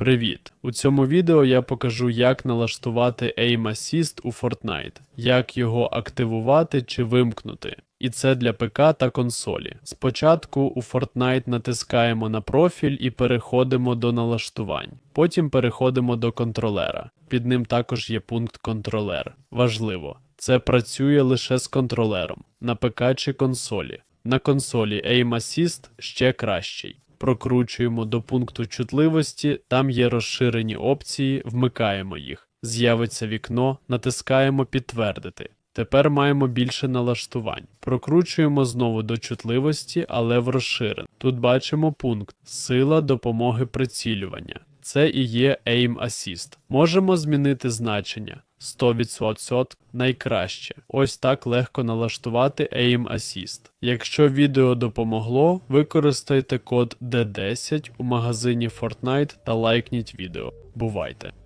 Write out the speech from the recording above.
Привіт! У цьому відео я покажу, як налаштувати Aim Assist у Fortnite, як його активувати чи вимкнути. І це для ПК та консолі. Спочатку у Fortnite натискаємо на профіль і переходимо до налаштувань. Потім переходимо до контролера. Під ним також є пункт контролер. Важливо, це працює лише з контролером на ПК чи консолі. На консолі Aim Assist ще кращий. Прокручуємо до пункту чутливості, там є розширені опції, вмикаємо їх. З'явиться вікно, натискаємо підтвердити. Тепер маємо більше налаштувань. Прокручуємо знову до чутливості, але в розширен. Тут бачимо пункт Сила допомоги прицілювання. Це і є Aim Assist. Можемо змінити значення 100% найкраще. Ось так легко налаштувати Aim Assist. Якщо відео допомогло, використайте код D10 у магазині Fortnite та лайкніть відео. Бувайте!